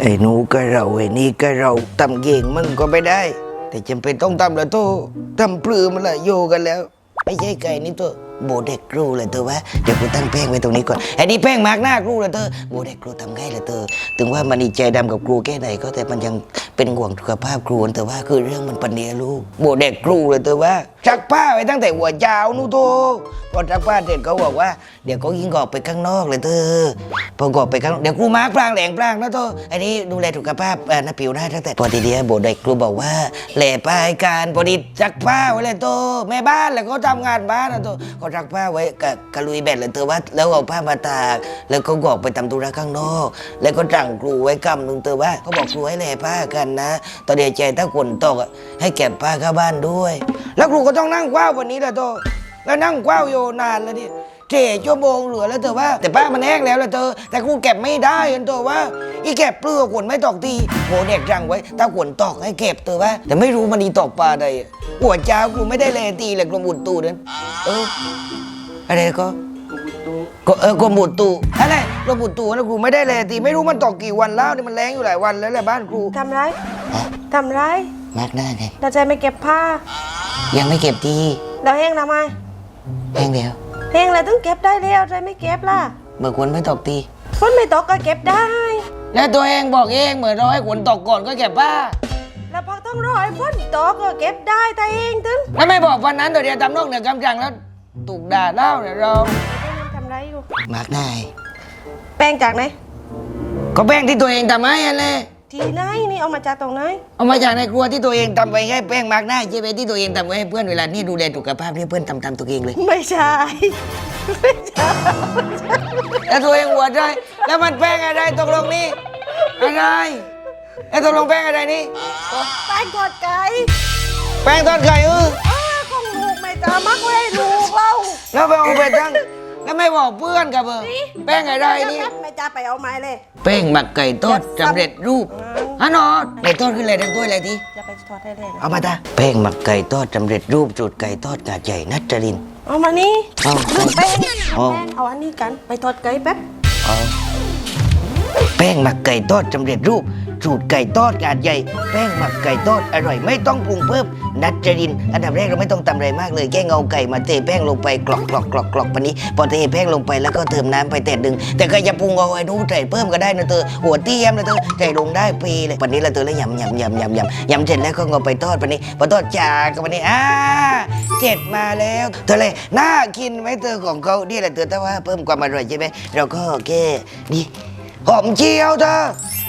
ไอ้หนูก็เราไอ้นี่ก็เราทำเก่งมันก็ไม่ได้ แต่จำเป็นต้องทำแล้วโตทำปลือมันละโยกันแล้ว ไม่ใช่ไก่นี่ตัวโบเด็กครูเลยเธอวะเดี๋ยวกูตั้งแป้งไว้ตรงนี้ก่อนไอ้นี่แป้งมาร์กหน้าครูเลยเธอโบเด็กครูทำไงล่ะเธอถึงว่ามันอีใจดำกับครูแค่ไหนก็แต่มันยัง เป็นห่วงสุขภาพครูแต่ว่าคือเรื่องมันปันเนียลูกโบเด็กครูเลยเธอว่าชักผ้าไว้ตั้งแต่หัวเจ้านู่นโตพอชักผ้าเสร็จเขาบอกว่าเดี๋ยวเขายิงออกไปข้างนอกเลยเธอพอออกไปข้างนอกเดี๋ยวครูมาร์กปรางแหลงปรางนะเธออันนี้ดูแลสุขภาพเอ่อหน้าผิวหน้าตั้งแต่พอทีเดียวโบเด็กครูบอกว่าแหล่ป้ายการพอดีชักผ้าไว้เลยโตแม่บ้านแล้วก็ทำงานบ้านนะโตเขาชักผ้าไว้กับกะลุยแบตเลยเธอว่าแล้วเอาผ้ามาตาก แล้วก็ออกไปทำธุระข้างนอก แล้วก็สั่งครูไว้กำหนึ่งเธอว่าเขาบอกครูให้แหล่ผ้ากันนะ ตอนเดียวใจถ้าฝนตกอะให้เก็บผ้าเข้าบ้านด้วย แล้วครูก็ต้องนั่งกว้าววันนี้แหละโตแล้วนั่งกว้าวอยู่นานแล้วนี่เจ็ดชั่วโมงเหลือแล้วเธอว่า แต่ผ้ามันแห้งแล้วและเธอ แต่ครูเก็บไม่ได้อันเธอว่า อีเก็บเปลือกฝนไม่ตกทีโหเด็กสั่งไว้ถ้าฝนตกให้เก็บเธอว่า แต่ไม่รู้มันอีตอกปลาใดหัวเจ้าครูไม่ได้เลยตีเลยกรมอุดตูนั้นเอออะไรก็ ก็เออกรมอุตุอะไรกรมอุตุนะครูไม่ได้เลยตีไม่รู้มันตกกี่วันแล้วนี่มันแรงอยู่หลายวันแล้วแหละบ้านครูทำไรทำไรมากหน้าไงเราใจไม่เก็บผ้า ยังไม่เก็บทีเราแห้งทำไมแห้งเดียวแห้งอะไรต้องเก็บได้แล้วใจไม่เก็บล่ะเมื่อคนไม่ตกทีฝนไม่ตกก็เก็บได้ แล้วตัวเองบอกเองเหมือนเราให้ฝนตกก่อนก็เก็บผ้าแล้วพอต้องรอให้ฝนตกก็เก็บได้แต่เองถึงแล้วไม่บอกวันนั้นตัวเดียวทำนอกเหนือกำจังแล้วถูกด่าเล่าเนี่ยเรา ทำไรอยู่มากหน้าแป้งจากไหน ก็แป้งที่ตัวเองทำให้อันเลยทีไหนนี่เอามาจากตรงไหน เอามาจากในครัวที่ตัวเองทำไว้ให้แป้งมากหน้าใช่ไหมที่ตัวเองทำไว้ให้เพื่อนเวลานี่ดูแลสุขภาพนี่เพื่อนทำตามตัวเองเลย ไม่ใช่ ไม่ใช่แล้วตัวเองหัวใจแล้วมันแป้งอะไรตกลงนี่อะไรแล้วตกลงแป้งอะไรนี่ แป้งทอดไก่แป้งทอดไข่เอออ้าของลูกไม่ตามักไว้ให้ลูกเราแล้วไปเอาไปตั้ง แล้วไม่บอกเพื่อนกับเออแป้งอะไรนี่ไม่จะไปเอาไม้เลยแป้งหมักไก่ทอดสำเร็จรูปฮะนอนไก่ทอดขึ้นเลยทั้งถ้วยเลยทีจะไปทอดได้เลยนะเอามาตาแป้งหมักไก่ทอดสำเร็จรูปสูตรไก่ทอดกาดใหญ่นัทจรินทร์เอามานี่เอาลืมแป้งเอาแป้งเอาอันนี้กันไปทอดไก่แป๊บเอาแป้งหมักไก่ทอดสำเร็จรูปสูตรไก่ทอดกาดใหญ่ แป้งหมักไก่ทอดอร่อยไม่ต้องปรุงเพิ่ม นัทจริน อันดับแรกเราไม่ต้องทำอะไรมากเลยแค่เงาไก่มาเทแป้งลงไปกรอกกรอกกรอกกรอกปานี้ พอเทแป้งลงไปแล้วก็เติมน้ำไปแต่ดึง แต่ใครจะปรุงเอาไอ้นู้นใส่เพิ่มก็ได้นะเธอหัวเตี้ยมนะเธอใส่ลงได้ปีเลยปันนี้ละเธอแล้วยำยำยำยำยำยำเสร็จแล้วก็เอาไปทอดปนี้พอทอดจากกับปันนี้อ่าเจ็ดมาแล้วเธอเลยน่ากินไหมเธอของเขานี่แหละเธอแต่ว่าเพิ่มความอร่อยใช่ไหมเราก็แค่นี่หอมเจียวเธอ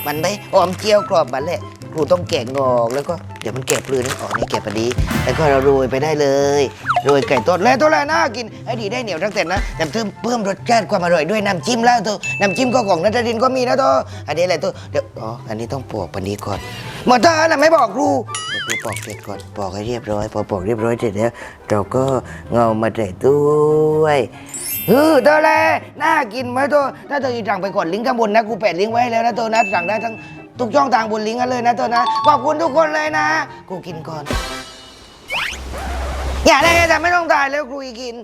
มันไหมหอมเจียวกรอบมันแหละ ครูต้องแกะงอกแล้วก็เดี๋ยวมันแกะปลืนออกนี่แกะพอดีแล้วก็เราโรยไปได้เลยโรยไก่ต้นแล้วตัวแรกน่ากินให้ดีได้เหนียวทั้งเสร็จนะแต่เพิ่มเพิ่มรสชาติความอร่อยด้วยน้ำจิ้มแล้วตัวน้ำจิ้มก็ของนัทดินก็มีนะตัวอันนี้อะไรตัวเดี๋ยวอ๋ออันนี้ต้องปอกปันนี้ก่อนหมดท่านะไม่บอกครูครูปอกเสร็จก่อนปอกให้เรียบร้อย พอปอกเรียบร้อยเสร็จแล้วเราก็เงามาใส่ด้วยเออเธอแลน่ากินไหมตัวถ้าเธอจะสั่งไปกดลิงก์ข้างบนนะกูแปะลิงก์ไว้ให้แล้วนะตัวนะสั่งได้ทั้ง ทุกช่องทางบนลิงก์กันเลยนะตัวนะ ขอบคุณทุกคนเลยนะ กูกินก่อน อย่าได้แต่ไม่ต้องตายแล้วครูอีกิน